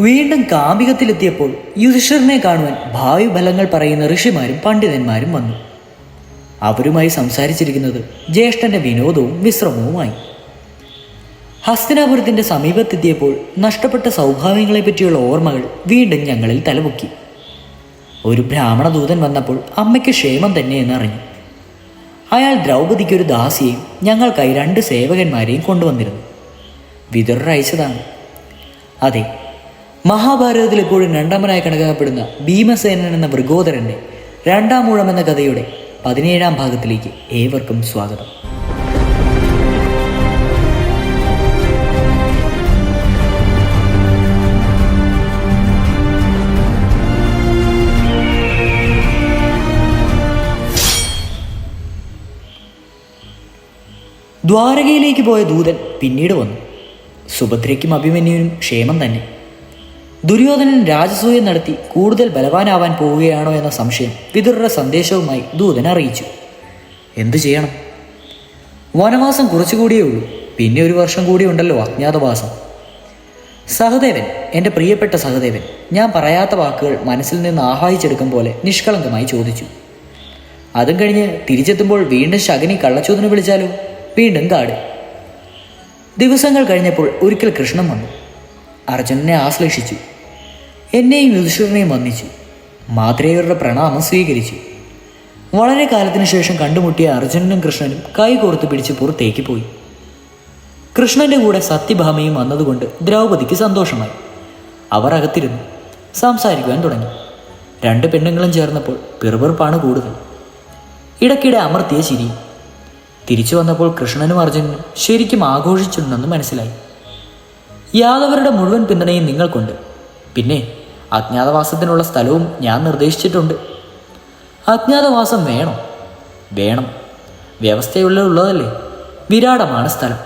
വീണ്ടും കാമികത്തിലെത്തിയപ്പോൾ യുധിഷ്ഠിരനെ കാണുവാൻ ഭാവി ഫലങ്ങൾ പറയുന്ന ഋഷിമാരും പണ്ഡിതന്മാരും വന്നു. അവരുമായി സംസാരിച്ചിരിക്കുന്നത് ജ്യേഷ്ഠന്റെ വിനോദവും വിശ്രമവുമായി. ഹസ്തനാപുരത്തിന്റെ സമീപത്തെത്തിയപ്പോൾ നഷ്ടപ്പെട്ട സൗഭാഗ്യങ്ങളെ പറ്റിയുള്ള ഓർമ്മകൾ വീണ്ടും ഞങ്ങളിൽ തലപൊക്കി. ഒരു ബ്രാഹ്മണ ദൂതൻ വന്നപ്പോൾ അമ്മയ്ക്ക് ക്ഷേമം തന്നെ എന്നറിഞ്ഞു. അയാൾ ദ്രൗപദിക്ക് ഒരു ദാസിയെയും ഞങ്ങൾക്കായി രണ്ട് സേവകന്മാരെയും കൊണ്ടുവന്നിരുന്നു. വിതുരർ അയച്ചതാണ് അതെ മഹാഭാരതത്തിൽ എപ്പോഴും രണ്ടാമനായി കണക്കാക്കപ്പെടുന്ന ഭീമസേനൻ എന്ന മൃഗോദരന്റെ രണ്ടാം മൂഴം എന്ന കഥയുടെ പതിനേഴാം ഭാഗത്തിലേക്ക് ഏവർക്കും സ്വാഗതം. ദ്വാരകയിലേക്ക് പോയ ദൂതൻ പിന്നീട് വന്നു. സുഭദ്രയ്ക്കും അഭിമന്യുവിനും ക്ഷേമം തന്നെ. ദുര്യോധനൻ രാജസൂയം നടത്തി കൂടുതൽ ബലവാനാവാൻ പോവുകയാണോ എന്ന സംശയം വിതുരരുടെ സന്ദേശവുമായി ദൂതൻ അറിയിച്ചു. എന്തു ചെയ്യണം? വനവാസം കുറച്ചുകൂടിയേ ഉള്ളൂ. പിന്നെ ഒരു വർഷം കൂടി ഉണ്ടല്ലോ അജ്ഞാതവാസം. സഹദേവൻ എന്റെ പ്രിയപ്പെട്ട സഹദേവൻ ഞാൻ പറയാത്ത വാക്കുകൾ മനസ്സിൽ നിന്ന് ആഹായിച്ചെടുക്കും പോലെ നിഷ്കളങ്കമായി ചോദിച്ചു. അതും കഴിഞ്ഞ് തിരിച്ചെത്തുമ്പോൾ വീണ്ടും ശകനി കള്ളച്ചൂതിന് വിളിച്ചാലോ? വീണ്ടും കാട്. ദിവസങ്ങൾ കഴിഞ്ഞപ്പോൾ ഒരിക്കൽ കൃഷ്ണൻ വന്നു. അർജുനനെ ആശ്ലേഷിച്ചു. എന്നെയും യുധിഷ്ഠിരനെയും വന്നിച്ചു മാതൃകരുടെ പ്രണാമം സ്വീകരിച്ചു. വളരെ കാലത്തിനു ശേഷം കണ്ടുമുട്ടിയ അർജുനനും കൃഷ്ണനും കൈകോർത്ത് പിടിച്ച് പുറത്തേക്ക് പോയി. കൃഷ്ണന്റെ കൂടെ സത്യഭാമയും വന്നതുകൊണ്ട് ദ്രൗപദിക്ക് സന്തോഷമായി. അവർ അകത്തിരുന്നു. സംസാരിക്കുവാൻ തുടങ്ങി. രണ്ട് പെണ്ണുങ്ങളും ചേർന്നപ്പോൾ പിറുപിറുപ്പാണ് കൂടുതൽ. ഇടയ്ക്കിടെ അമർത്തിയ ചിരിയും തിരിച്ചു വന്നപ്പോൾ കൃഷ്ണനും അർജുനനും ശരിക്കും ആഘോഷിച്ചിട്ടുണ്ടെന്ന് മനസ്സിലായി. യാദവരുടെ മുഴുവൻ പിന്തുണയും നിങ്ങൾക്കുണ്ട്. പിന്നെ അജ്ഞാതവാസത്തിനുള്ള സ്ഥലവും ഞാൻ നിർദ്ദേശിച്ചിട്ടുണ്ട്. അജ്ഞാതവാസം വേണം. വേണം. വ്യവസ്ഥയുള്ള ഉള്ളതല്ലേ വിരാടമാണ് സ്ഥലം.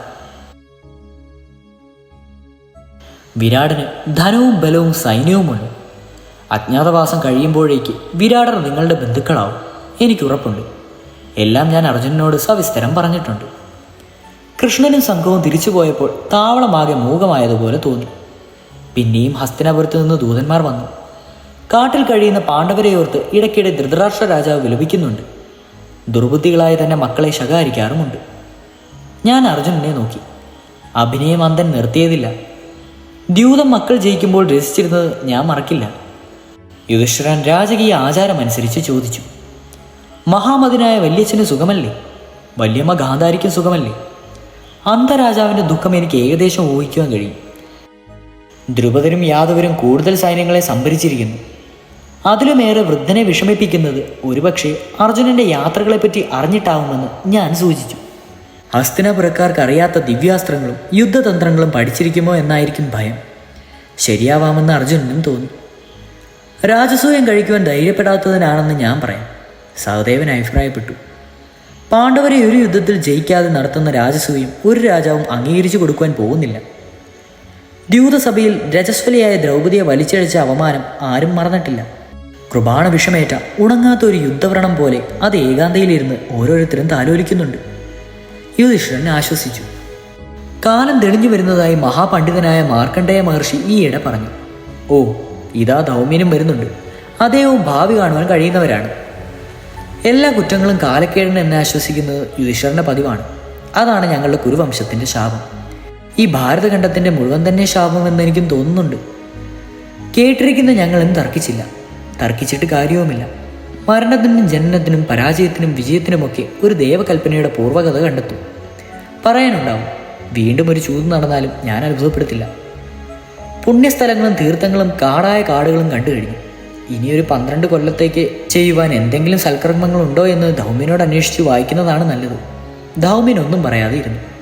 വിരാടന് ധനവും ബലവും സൈന്യവുമുണ്ട്. അജ്ഞാതവാസം കഴിയുമ്പോഴേക്ക് വിരാടർ നിങ്ങളുടെ ബന്ധുക്കളാവും. എനിക്ക് ഉറപ്പുണ്ട്. എല്ലാം ഞാൻ അർജുനനോട് സവിസ്തരം പറഞ്ഞിട്ടുണ്ട്. കൃഷ്ണനും സംഘവും തിരിച്ചുപോയപ്പോൾ താവളമാകെ മൂകമായതുപോലെ തോന്നി. പിന്നെയും ഹസ്തിനാപുരത്ത് നിന്ന് ദൂതന്മാർ വന്നു. കാട്ടിൽ കഴിയുന്ന പാണ്ഡവരെ ഓർത്ത് ഇടയ്ക്കിടെ ധൃതരാഷ്ട്ര രാജാവ് വിലപിക്കുന്നുണ്ട്. ദുർബുദ്ധികളായ തന്നെ മക്കളെ ശകാരിക്കാറുമുണ്ട്. ഞാൻ അർജുനനെ നോക്കി. അഭിനയം അന്തൻ നിർത്തിയതില്ല. ദ്യൂതം മക്കൾ ജയിക്കുമ്പോൾ രസിച്ചിരുന്നത് ഞാൻ മറക്കില്ല. യുധിഷ്ഠിരൻ രാജകീയ ആചാരമനുസരിച്ച് ചോദിച്ചു. മഹാമതിനായ വല്യച്ഛന് സുഖമല്ലേ? വല്യമ്മ ഗാന്ധാരിക്കും സുഖമല്ലേ? അന്ധരാജാവിന്റെ ദുഃഖം എനിക്ക് ഏകദേശം ഊഹിക്കുവാൻ കഴിയും. ദ്രുപദരും യാദവരും കൂടുതൽ സൈന്യങ്ങളെ സംഭരിച്ചിരിക്കുന്നു. അതിലുമേറെ വൃദ്ധനെ വിഷമിപ്പിക്കുന്നത് ഒരുപക്ഷെ അർജുനന്റെ യാത്രകളെപ്പറ്റി അറിഞ്ഞിട്ടാവുമെന്ന് ഞാൻ സൂചിച്ചു. ഹസ്തിനപുരക്കാർക്ക് അറിയാത്ത ദിവ്യാസ്ത്രങ്ങളും യുദ്ധതന്ത്രങ്ങളും പഠിച്ചിരിക്കുമോ എന്നായിരിക്കും ഭയം. ശരിയാവാമെന്ന് അർജുനനും തോന്നി. രാജസൂയം കഴിക്കുവാൻ ധൈര്യപ്പെടാത്തതിനാണെന്ന് ഞാൻ പറയാം. സഹദേവൻ അഭിപ്രായപ്പെട്ടു. പാണ്ഡവരെ ഒരു യുദ്ധത്തിൽ ജയിക്കാതെ നടത്തുന്ന രാജസൂയം ഒരു രാജാവും അംഗീകരിച്ചു കൊടുക്കുവാൻ പോകുന്നില്ല. ദ്യൂതസഭയിൽ രജസ്വലിയായ ദ്രൗപതിയെ വലിച്ചഴിച്ച അവമാനം ആരും മറന്നിട്ടില്ല. കൃപാണ വിഷമേറ്റ ഉണങ്ങാത്ത ഒരു യുദ്ധവ്രണം പോലെ അത് ഏകാന്തയിലിരുന്ന് ഓരോരുത്തരും താലോലിക്കുന്നുണ്ട്. യുധിഷ്ഠിരൻ ആശ്വസിച്ചു. കാലം തെളിഞ്ഞു വരുന്നതായി മഹാപണ്ഡിതനായ മാർക്കണ്ഡേയ മഹർഷി ഈയിടെ പറഞ്ഞു. ഓ ഇതാ ദൗമ്യനും വരുന്നുണ്ട്. അദ്ദേഹവും ഭാവി കാണുവാൻ കഴിയുന്നവരാണ്. എല്ലാ കുറ്റങ്ങളും കാലക്കേടിന് എന്നെ ആശ്വസിക്കുന്നത് യുധിഷ്ഠറിന്റെ പതിവാണ്. അതാണ് ഞങ്ങളുടെ കുരുവംശത്തിന്റെ ശാപം. ഈ ഭാരതഖണ്ഡത്തിന്റെ മുഴുവൻ തന്നെ ശാപമെന്ന് എനിക്കും തോന്നുന്നുണ്ട്. കേട്ടിരിക്കുന്ന ഞങ്ങളും തർക്കിച്ചില്ല. തർക്കിച്ചിട്ട് കാര്യവുമില്ല. മരണത്തിനും ജനനത്തിനും പരാജയത്തിനും വിജയത്തിനുമൊക്കെ ഒരു ദേവകൽപ്പനയുടെ പൂർവകഥ കണ്ടെത്തും. പറയാനുണ്ടാവും. വീണ്ടും ഒരു ചൂത് നടന്നാലും ഞാൻ അത്ഭുതപ്പെടുത്തില്ല പുണ്യസ്ഥലങ്ങളും തീർത്ഥങ്ങളും കാടായ കാടുകളും കണ്ടു കഴിഞ്ഞു. ഇനിയൊരു പന്ത്രണ്ട് കൊല്ലത്തേക്ക് ചെയ്യുവാൻ എന്തെങ്കിലും സൽക്കർമ്മങ്ങളുണ്ടോ എന്ന് ധൗമ്യനോട് അന്വേഷിച്ച് വായിക്കുന്നതാണ് നല്ലത്. ധൗമ്യൻ ഒന്നും പറയാതെ ഇരുന്നു.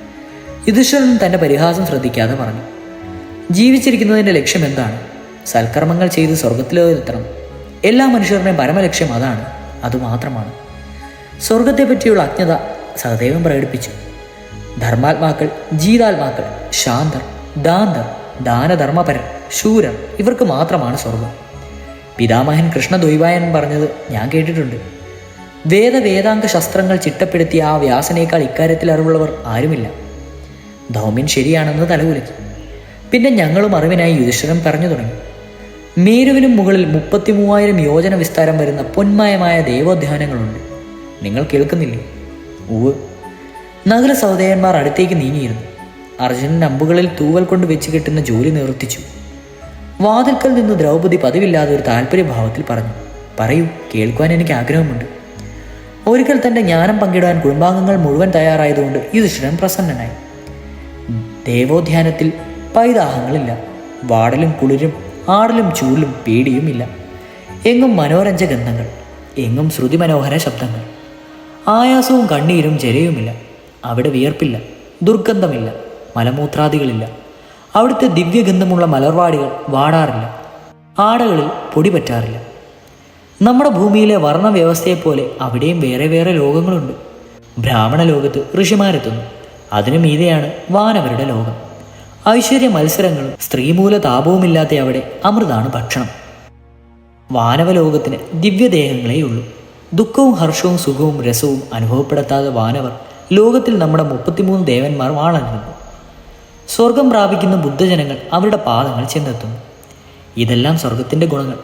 യുധിഷ്ഠിരൻ തന്റെ പരിഹാസം ശ്രദ്ധിക്കാതെ പറഞ്ഞു ജീവിച്ചിരിക്കുന്നതിന്റെ ലക്ഷ്യം എന്താണ്? സൽക്കർമ്മങ്ങൾ ചെയ്ത് സ്വർഗത്തിലെത്തണം എല്ലാ മനുഷ്യരുടെയും പരമലക്ഷ്യം അതാണ് അതുമാത്രമാണ് സ്വർഗത്തെപ്പറ്റിയുള്ള അജ്ഞത സഹദേവൻ പ്രകടിപ്പിച്ചു. ധർമാത്മാക്കൾ ജീതാത്മാക്കൾ ശാന്തർ ദാന്തർ ദാനധർമ്മപരൻ ശൂരർ ഇവർക്ക് മാത്രമാണ് സ്വർഗം പിതാമഹൻ കൃഷ്ണദ്വൈവായൻ പറഞ്ഞത് ഞാൻ കേട്ടിട്ടുണ്ട്. വേദവേദാംഗ ശസ്ത്രങ്ങൾ ചിട്ടപ്പെടുത്തിയ ആ വ്യാസനേക്കാൾ ഇക്കാര്യത്തിൽ അറിവുള്ളവർ ആരുമില്ല. ധൗമ്യൻ ശരിയാണെന്ന് തലകുലക്കി. പിന്നെ ഞങ്ങളും അറിവിനായി യുധിഷ്ഠിരൻ പറഞ്ഞു തുടങ്ങി. മേരുവിനും മുകളിൽ മുപ്പത്തി മൂവായിരം യോജന വിസ്താരം വരുന്ന പൊന്മയമായ ദേവോദ്യാനങ്ങളുണ്ട്. നിങ്ങൾ കേൾക്കുന്നില്ലേ? ഉവ് നഗര സഹോദയന്മാർ അടുത്തേക്ക് നീങ്ങിയിരുന്നു. അർജുനൻ അമ്പുകളിൽ തൂവൽ കൊണ്ട് വെച്ച് കെട്ടുന്ന ജോലി നിവർത്തിച്ചു. വാതിൽക്കൽ നിന്ന് ദ്രൗപദി പതിവില്ലാതെ ഒരു താല്പര്യഭാവത്തിൽ പറഞ്ഞു പറയൂ കേൾക്കുവാൻ എനിക്ക് ആഗ്രഹമുണ്ട്. ഒരിക്കൽ തന്റെ ജ്ഞാനം പങ്കിടാൻ കുടുംബാംഗങ്ങൾ മുഴുവൻ തയ്യാറായതുകൊണ്ട് യുധിഷ്ഠിരൻ പ്രസന്നനായി. ദേവോദ്യാനത്തിൽ പൈതാഹങ്ങളില്ല. വാടലും കുളിരും ആടലും ചൂലും പേടിയുമില്ല. എങ്ങും മനോരഞ്ജ ഗന്ധങ്ങൾ എങ്ങും ശ്രുതി മനോഹര ശബ്ദങ്ങൾ. ആയാസവും കണ്ണീരും ജലയുമില്ല അവിടെ വിയർപ്പില്ല ദുർഗന്ധമില്ല മലമൂത്രാദികളില്ല. അവിടുത്തെ ദിവ്യഗന്ധമുള്ള മലർവാടികൾ വാടാറില്ല ആടകളിൽ പൊടി പറ്റാറില്ല. നമ്മുടെ ഭൂമിയിലെ വർണവ്യവസ്ഥയെപ്പോലെ അവിടെയും വേറെ വേറെ ലോകങ്ങളുണ്ട്. ബ്രാഹ്മണ ലോകത്ത് ഋഷിമാരെത്തുന്നു. അതിനു മീതെയാണ് വാനവരുടെ ലോകം. ഐശ്വര്യ മത്സരങ്ങളും സ്ത്രീമൂല താപവുമില്ലാത്ത അവിടെ അമൃതാണ് ഭക്ഷണം. വാനവലോകത്തിന് ദിവ്യദേഹങ്ങളേയുള്ളൂ ദുഃഖവും ഹർഷവും സുഖവും രസവും അനുഭവപ്പെടുത്താതെ വാനവർ ലോകത്തിൽ നമ്മുടെ മുപ്പത്തിമൂന്ന് ദേവന്മാർ വാണരുന്നു സ്വർഗം പ്രാപിക്കുന്ന ബുദ്ധജനങ്ങൾ അവരുടെ പാദങ്ങൾ ചെന്നെത്തുന്നു. ഇതെല്ലാം സ്വർഗത്തിന്റെ ഗുണങ്ങൾ.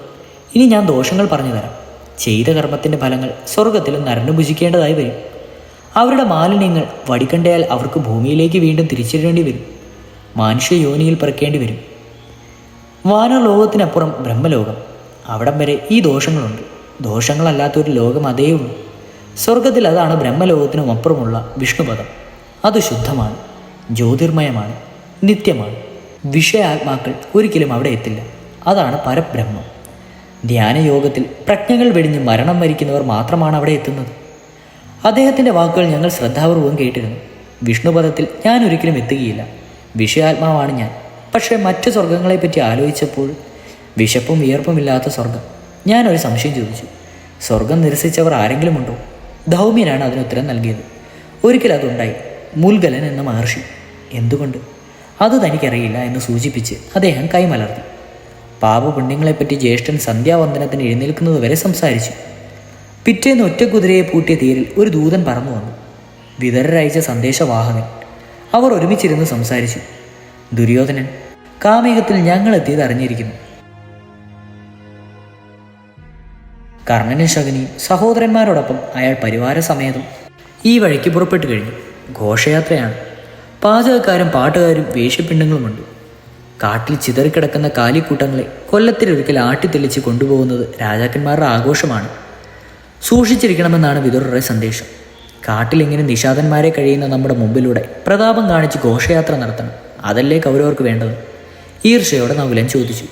ഇനി ഞാൻ ദോഷങ്ങൾ പറഞ്ഞു തരാം. ചെയ്ത കർമ്മത്തിന്റെ ഫലങ്ങൾ സ്വർഗത്തിലും നരനു ഭുജിക്കേണ്ടതായി വരും. അവരുടെ മാലിന്യങ്ങൾ വടിക്കണ്ടയാൽ അവർക്ക് ഭൂമിയിലേക്ക് വീണ്ടും തിരിച്ചിടേണ്ടി വരും. മനുഷ്യ യോനിയിൽ പിറക്കേണ്ടി വരും. വാനലോകത്തിനപ്പുറം ബ്രഹ്മലോകം. അവിടം വരെ ഈ ദോഷങ്ങളുണ്ട്. ദോഷങ്ങളല്ലാത്തൊരു ലോകം അതേ ഉള്ളൂ. സ്വർഗത്തിൽ അതാണ് ബ്രഹ്മലോകത്തിനും അപ്പുറമുള്ള വിഷ്ണുപദം. അത് ശുദ്ധമാണ് ജ്യോതിർമയമാണ് നിത്യമാണ്. വിഷയാത്മാക്കൾ ഒരിക്കലും അവിടെ എത്തില്ല. അതാണ് പരബ്രഹ്മം. ധ്യാനയോഗത്തിൽ പ്രജ്ഞകൾ വെടിഞ്ഞ് മരണം വരിക്കുന്നവർ മാത്രമാണ് അവിടെ എത്തുന്നത്. അദ്ദേഹത്തിന്റെ വാക്കുകൾ ഞങ്ങൾ ശ്രദ്ധാപൂർവം കേട്ടിരുന്നു. വിഷ്ണുപദത്തിൽ ഞാൻ ഒരിക്കലും എത്തുകയില്ല. വിഷയാത്മാവാണ് ഞാൻ. പക്ഷേ മറ്റു സ്വർഗങ്ങളെപ്പറ്റി ആലോചിച്ചപ്പോൾ വിശപ്പും വിയർപ്പുമില്ലാത്ത സ്വർഗം ഞാനൊരു സംശയം ചോദിച്ചു. സ്വർഗം നിരസിച്ചവർ ആരെങ്കിലും ഉണ്ടോ? ധൗമ്യനാണ് അതിന് ഉത്തരം നൽകിയത്. ഒരിക്കൽ അതുണ്ടായി. മുൽഗലൻ എന്ന മഹർഷി. എന്തുകൊണ്ട്? അത് തനിക്കറിയില്ല എന്ന് സൂചിപ്പിച്ച് അദ്ദേഹം കൈമലർത്തി. പാപപുണ്യങ്ങളെപ്പറ്റി ജ്യേഷ്ഠൻ സന്ധ്യാവന്ദനത്തിന് എഴുന്നേൽക്കുന്നത് വരെ സംസാരിച്ചു. പിറ്റേന്ന് ഒറ്റ കുതിരയെ പൂട്ടിയ തീരിൽ ഒരു ദൂതൻ പറന്നു വന്നു. വിതരരയച്ച സന്ദേശവാഹകൻ. അവർ ഒരുമിച്ചിരുന്ന് സംസാരിച്ചു. ദുര്യോധനൻ കാമികത്തിൽ ഞങ്ങൾ എത്തിയത് അറിഞ്ഞിരിക്കുന്നു. കർണനും ശകുനിയും സഹോദരന്മാരോടൊപ്പം അയാൾ പരിവാര സമേതം ഈ വഴിക്ക് പുറപ്പെട്ടു കഴിഞ്ഞു. ഘോഷയാത്രയാണ്. പാചകക്കാരും പാട്ടുകാരും വേഷ്യപ്പിണ്ടങ്ങളുമുണ്ട് കാട്ടിൽ ചിതറിക്കിടക്കുന്ന കാലിക്കൂട്ടങ്ങളെ കൊല്ലത്തിലൊരിക്കൽ ആട്ടിത്തെളിച്ച് കൊണ്ടുപോകുന്നത് രാജാക്കന്മാരുടെ ആഘോഷമാണ്. സൂക്ഷിച്ചിരിക്കണമെന്നാണ് വിതുരരുടെ സന്ദേശം. കാട്ടിലിങ്ങനെ നിഷാദന്മാരെ കഴിയുന്ന നമ്മുടെ മുമ്പിലൂടെ പ്രതാപം കാണിച്ച് ഘോഷയാത്ര നടത്തണം. അതല്ലേ കൗരവർക്ക് വേണ്ടത്? ഈർഷയോടെ നവുലൻ ചോദിച്ചു.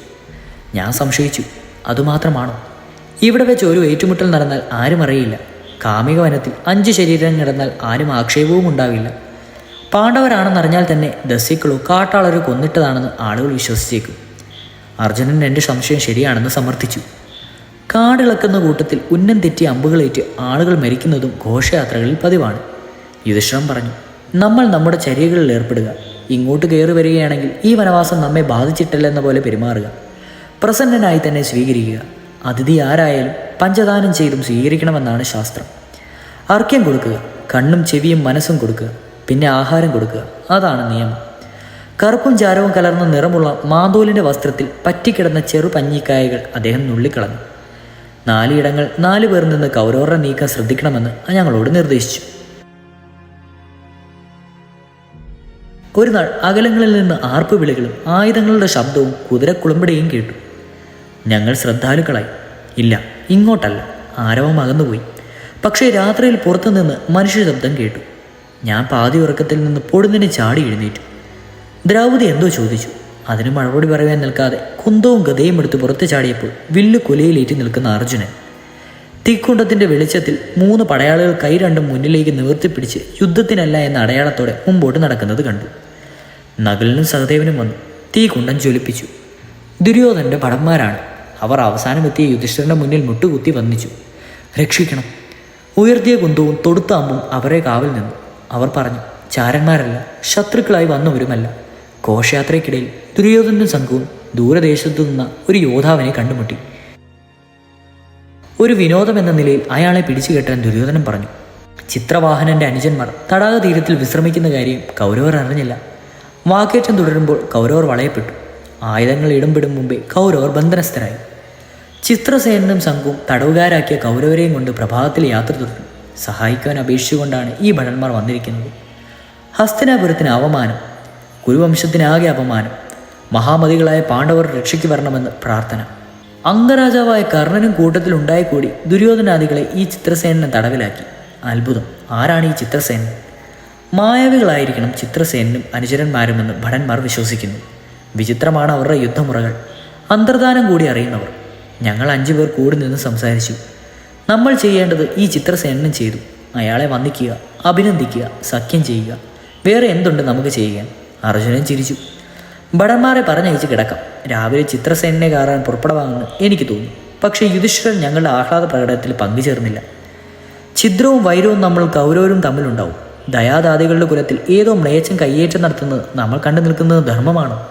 ഞാൻ സംശയിച്ചു. അതുമാത്രമാണോ? ഇവിടെ വെച്ച് ഒരു ഏറ്റുമുട്ടൽ നടന്നാൽ ആരും അറിയില്ല. കാമിക വനത്തിൽ അഞ്ച് ശരീരം കിടന്നാൽ ആരും ആക്ഷേപവും ഉണ്ടാവില്ല പാണ്ഡവരാണെന്നറിഞ്ഞാൽ തന്നെ ദസ്യക്കളോ കാട്ടാളരോ കൊന്നിട്ടതാണെന്ന് ആളുകൾ വിശ്വസിച്ചേക്കും. അർജുനൻ എന്റെ സംശയം ശരിയാണെന്ന് സമർത്ഥിച്ചു. കാടിളക്കുന്ന കൂട്ടത്തിൽ ഉന്നം തെറ്റി അമ്പുകളേറ്റ് ആളുകൾ മരിക്കുന്നതും ഘോഷയാത്രകളിൽ പതിവാണ്. യുധിഷ്ഠിരം പറഞ്ഞു നമ്മൾ നമ്മുടെ ചര്യകളിൽ ഏർപ്പെടുക. ഇങ്ങോട്ട് കയറി വരികയാണെങ്കിൽ ഈ വനവാസം നമ്മെ ബാധിച്ചിട്ടില്ലെന്ന പോലെ പെരുമാറുക. പ്രസന്നനായി തന്നെ സ്വീകരിക്കുക. അതിഥി ആരായാലും പഞ്ചദാനം ചെയ്തും സ്വീകരിക്കണമെന്നാണ് ശാസ്ത്രം. അർക്യം കൊടുക്കുക കണ്ണും ചെവിയും മനസ്സും കൊടുക്കുക പിന്നെ ആഹാരം കൊടുക്കുക. അതാണ് നിയമം. കറുപ്പും ചാരവും കലർന്ന നിറമുള്ള മാന്തോലിന്റെ വസ്ത്രത്തിൽ പറ്റിക്കിടന്ന ചെറു പഞ്ഞിക്കായകൾ അദ്ദേഹം നുള്ളിക്കളഞ്ഞു. നാലിടങ്ങൾ നാല് പേർ നിന്ന് കൗരവരുടെ നീക്കം ശ്രദ്ധിക്കണമെന്ന് ഞങ്ങളോട് നിർദ്ദേശിച്ചു. ഒരു നാൾ അകലങ്ങളിൽ നിന്ന് ആർപ്പ് വിളികളും ആയുധങ്ങളുടെ ശബ്ദവും കുതിരക്കുളമ്പടിയും കേട്ടു. ഞങ്ങൾ ശ്രദ്ധാലുക്കളായി. ഇല്ല ഇങ്ങോട്ടല്ല. ആരവം അകന്നുപോയി. പക്ഷേ രാത്രിയിൽ പുറത്തുനിന്ന് മനുഷ്യ ശബ്ദം കേട്ടു. ഞാൻ പാതി ഉറക്കത്തിൽ നിന്ന് പൊടുന്നിന് ചാടി എഴുന്നേറ്റു. ദ്രൗപതി എന്തോ ചോദിച്ചു. അതിന് മറുപടി പറയാൻ നിൽക്കാതെ കുന്തവും ഗതയും എടുത്ത് പുറത്ത് ചാടിയപ്പോൾ വില്ലു കൊലയിലേറ്റി നിൽക്കുന്ന അർജുനൻ. തീക്കുണ്ടത്തിന്റെ വെളിച്ചത്തിൽ മൂന്ന് പടയാളികൾ കൈ രണ്ടും മുന്നിലേക്ക് നിവർത്തിപ്പിടിച്ച് യുദ്ധത്തിനല്ല എന്ന അടയാളത്തോടെ മുമ്പോട്ട് നടക്കുന്നത് കണ്ടു. നഗലിനും സഹദേവനും വന്നു. തീക്കുണ്ടം ജ്വലിപ്പിച്ചു. ദുര്യോധനന്റെ ഭടന്മാരാണ്. അവർ അവസാനമെത്തിയ യുധിഷ്ഠിരന്റെ മുന്നിൽ മുട്ടുകുത്തി വന്നിച്ചു രക്ഷിക്കണം. ഉയർത്തിയ കുന്തവും തൊടുത്ത അമ്പും അവരെ കാവൽ നിന്നു. അവർ പറഞ്ഞു ചാരന്മാരല്ല ശത്രുക്കളായി വന്നവരുമല്ല. ഘോഷയാത്രയ്ക്കിടയിൽ ദുര്യോധനും സംഘവും ദൂരദേശത്തു നിന്ന ഒരു യോദ്ധാവിനെ കണ്ടുമുട്ടി. ഒരു വിനോദം എന്ന നിലയിൽ അയാളെ പിടിച്ചു കെട്ടാൻ ദുര്യോധനൻ പറഞ്ഞു. ചിത്രവാഹനന്റെ അനുജന്മാർ തടാക തീരത്തിൽ വിശ്രമിക്കുന്ന കാര്യം കൗരവർ അറിഞ്ഞില്ല. വാക്കേറ്റം തുടരുമ്പോൾ കൗരവർ വളയപ്പെട്ടു. ആയുധങ്ങൾ ഇടംപെടും മുമ്പേ കൗരവർ ബന്ധനസ്ഥരായി. ചിത്രസേനനും സംഘവും തടവുകാരാക്കിയ കൗരവരെയും കൊണ്ട് പ്രഭാതത്തിൽ യാത്ര തുടർന്നു. സഹായിക്കാൻ അപേക്ഷിച്ചുകൊണ്ടാണ് ഈ ഭടന്മാർ വന്നിരിക്കുന്നത്. ഹസ്തനാപുരത്തിന് അവമാനം. കുരുവംശത്തിനാകെ അപമാനം. മഹാമതികളായ പാണ്ഡവർ രക്ഷയ്ക്ക് വരണമെന്ന് പ്രാർത്ഥന. അംഗരാജാവായ കർണനും കൂട്ടത്തിൽ ഉണ്ടായിക്കൂടി ദുര്യോധനാദികളെ ഈ ചിത്രസേനനെ തടവിലാക്കി. അത്ഭുതം. ആരാണ് ഈ ചിത്രസേനൻ? മായാവികളായിരിക്കണം ചിത്രസേനും അനുചരന്മാരുമെന്ന് ഭടന്മാർ വിശ്വസിക്കുന്നു. വിചിത്രമാണ് അവരുടെ യുദ്ധമുറകൾ. അന്തർദാനം കൂടി അറിയുന്നവർ. ഞങ്ങൾ അഞ്ചു പേർ കൂടി നിന്ന് സംസാരിച്ചു. നമ്മൾ ചെയ്യേണ്ടത് ഈ ചിത്രസേനനും ചെയ്തു. അയാളെ വന്ദിക്കുക അഭിനന്ദിക്കുക സഖ്യം ചെയ്യുക. വേറെ എന്തുണ്ട് നമുക്ക് ചെയ്യാൻ? അർജുനൻ ചിരിച്ചു. ഭടന്മാരെ പറഞ്ഞയച്ച് കിടക്കാം. രാവിലെ ചിത്രസേനനെ കയറാൻ പുറപ്പെടവാമെന്ന് എനിക്ക് തോന്നി. പക്ഷേ യുധിഷ്ഠിരൻ ഞങ്ങളുടെ ആഹ്ലാദ പ്രകടനത്തിൽ പങ്കുചേർന്നില്ല. ഛിദ്രവും വൈരവും നമ്മൾ കൗരവരും തമ്മിലുണ്ടാവും. ദയാദാദികളുടെ കുലത്തിൽ ഏതോ മ്ലേച്ഛം കയ്യേറ്റം നടത്തുന്നത് നമ്മൾ കണ്ടു നിൽക്കുന്നത് ധർമ്മമാണ്.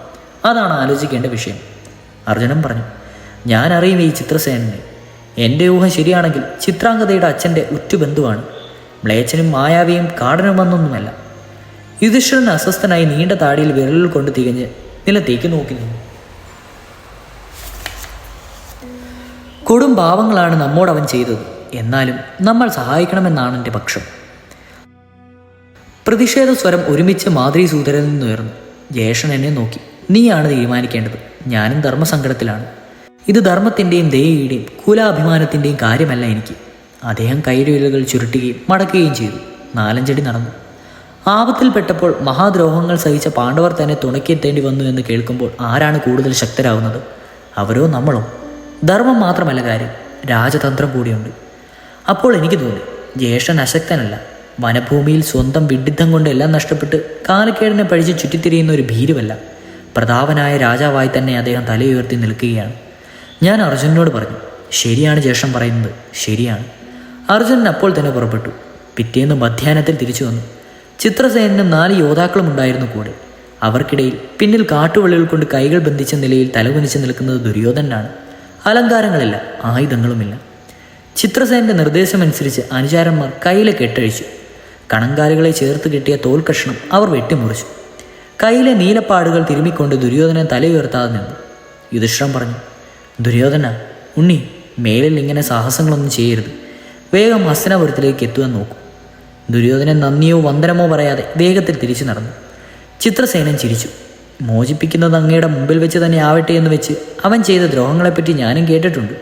അതാണ് ആലോചിക്കേണ്ട വിഷയം. അർജുനൻ പറഞ്ഞു ഞാൻ അറിയും ഈ ചിത്രസേനനെ. എന്റെ ഊഹം ശരിയാണെങ്കിൽ ചിത്രാംഗതയുടെ അച്ഛന്റെ ഉറ്റുബന്ധുവാണ് മ്ലേച്ഛനും മായാവിയും കാടനുമെന്നൊന്നുമല്ല യുധിഷ്ഠിരൻ അസ്വസ്ഥനായി നീണ്ട താടിയിൽ വിരലിൽ കൊണ്ട് തികഞ്ഞ് നിലത്തേക്ക് നോക്കി നിന്നു. കൊടും പാവങ്ങളാണ് നമ്മോട് അവൻ ചെയ്തത്. എന്നാലും നമ്മൾ സഹായിക്കണമെന്നാണ് എന്റെ പക്ഷം. പ്രതിഷേധ സ്വരം ഒരുമിച്ച് മാതൃ സൂതരിൽ നിന്നുയർന്നു. ജേഷൻ എന്നെ നോക്കി. നീയാണ് തീരുമാനിക്കേണ്ടത്. ഞാനും ധർമ്മസങ്കടത്തിലാണ്. ഇത് ധർമ്മത്തിന്റെയും ദയയുടെയും കുലാഭിമാനത്തിന്റെയും കാര്യമല്ല എനിക്ക്. അദ്ദേഹം കൈരുവിലകൾ ചുരുട്ടുകയും മടക്കുകയും ചെയ്തു. നാലഞ്ചടി നടന്നു. ആപത്തിൽപ്പെട്ടപ്പോൾ മഹാദ്രോഹങ്ങൾ സഹിച്ച പാണ്ഡവർ തന്നെ തുണയ്ക്കെത്തേണ്ടി വന്നു എന്ന് കേൾക്കുമ്പോൾ ആരാണ് കൂടുതൽ ശക്തരാകുന്നത്? അവരോ നമ്മളോ? ധർമ്മം മാത്രമല്ല കാര്യം. രാജതന്ത്രം കൂടിയുണ്ട്. അപ്പോൾ എനിക്ക് തോന്നി ജ്യേഷ്ഠൻ അശക്തനല്ല. വനഭൂമിയിൽ സ്വന്തം വിഡിത്തം കൊണ്ട് എല്ലാം നഷ്ടപ്പെട്ട് കാലക്കേടിനെ പഴിച്ച് ചുറ്റിത്തിരിയുന്ന ഒരു ഭീരുവല്ല. പ്രതാപനായ രാജാവായി തന്നെ അദ്ദേഹം തലയുയർത്തി നിൽക്കുകയാണ്. ഞാൻ അർജുനനോട് പറഞ്ഞു ശരിയാണ് ജ്യേഷ്ഠൻ പറയുന്നത് ശരിയാണ്. അർജുനൻ അപ്പോൾ തന്നെ പുറപ്പെട്ടു. പിറ്റേന്ന് മധ്യാഹ്നത്തിൽ തിരിച്ചു വന്നു. ചിത്രസേനനും നാല് യോദ്ധാക്കളും ഉണ്ടായിരുന്നു കൂടെ. അവർക്കിടയിൽ പിന്നിൽ കാട്ടുവള്ളികൾ കൊണ്ട് കൈകൾ ബന്ധിച്ച നിലയിൽ തലകുനിച്ച് നിൽക്കുന്നത് ദുര്യോധനാണ് അലങ്കാരങ്ങളില്ല ആയുധങ്ങളുമില്ല. ചിത്രസേനന്റെ നിർദ്ദേശമനുസരിച്ച് അനുചാരന്മാർ കയ്യിലെ കെട്ടഴിച്ചു. കണങ്കാലുകളെ ചേർത്ത് കിട്ടിയ തോൽ കഷ്ണം അവർ വെട്ടിമുറിച്ചു. കയ്യിലെ നീലപ്പാടുകൾ തിരുമ്മിക്കൊണ്ട് ദുര്യോധനൻ തലയുയർത്താതെ നിന്നു. യുധിഷ്ഠം പറഞ്ഞു ദുര്യോധന ഉണ്ണി മേലിൽ ഇങ്ങനെ സാഹസങ്ങളൊന്നും ചെയ്യരുത്. വേഗം ഹസ്തനാപുരത്തിലേക്ക് എത്തുവാൻ നോക്കൂ. ദുര്യോധനൻ നന്ദിയോ വന്ദനമോ പറയാതെ വേഗത്തിൽ തിരിച്ചു നടന്നു. ചിത്രസേനൻ ചിരിച്ചു. മോചിപ്പിക്കുന്നത് അങ്ങയുടെ മുമ്പിൽ വെച്ച് തന്നെ ആവട്ടെ എന്ന് വെച്ച് അവൻ ചെയ്ത ദ്രോഹങ്ങളെപ്പറ്റി ഞാനും കേട്ടിട്ടുണ്ട്.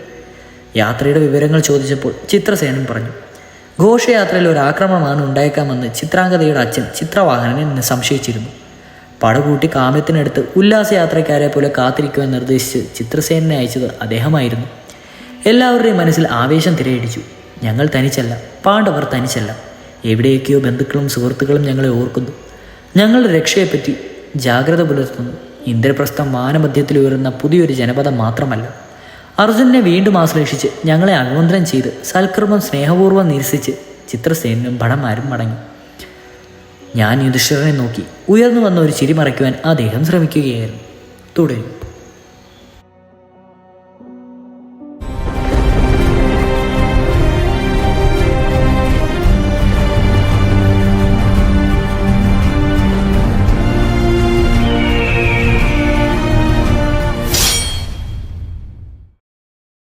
യാത്രയുടെ വിവരങ്ങൾ ചോദിച്ചപ്പോൾ ചിത്രസേനൻ പറഞ്ഞു ഘോഷയാത്രയിൽ ഒരു ആക്രമണമാണ് ഉണ്ടായേക്കാമെന്ന് ചിത്രാംഗതയുടെ അച്ഛൻ ചിത്രവാഹനനെ സംശയിച്ചിരുന്നു പടകൂട്ടി കാമ്യത്തിനടുത്ത് ഉല്ലാസയാത്രക്കാരെ പോലെ കാത്തിരിക്കുവാൻ നിർദ്ദേശിച്ച് ചിത്രസേനനെ അയച്ചത് അദ്ദേഹമായിരുന്നു. എല്ലാവരുടെയും മനസ്സിൽ ആവേശം തിരയടിച്ചു. ഞങ്ങൾ തനിച്ചല്ല പാണ്ഡവർ തനിച്ചല്ല. എവിടെയൊക്കെയോ ബന്ധുക്കളും സുഹൃത്തുക്കളും ഞങ്ങളെ ഓർക്കുന്നു. ഞങ്ങളുടെ രക്ഷയെപ്പറ്റി ജാഗ്രത പുലർത്തുന്നു. ഇന്ദ്രപ്രസ്ഥം മാനമധ്യത്തിൽ ഉയരുന്ന പുതിയൊരു ജനപദം മാത്രമല്ല. അർജുനെ വീണ്ടും ആശ്ലേഷിച്ച് ഞങ്ങളെ അനുമന്ത്രം ചെയ്ത് സൽക്കർമ്മം സ്നേഹപൂർവം നിരസിച്ച് ചിത്രസേനും ഭടന്മാരും മടങ്ങി. ഞാൻ യുധിഷ്ഠിരനെ നോക്കി ഉയർന്നു വന്ന ഒരു ചിരി മറയ്ക്കുവാൻ അദ്ദേഹം ശ്രമിക്കുകയായിരുന്നു. തുടരും.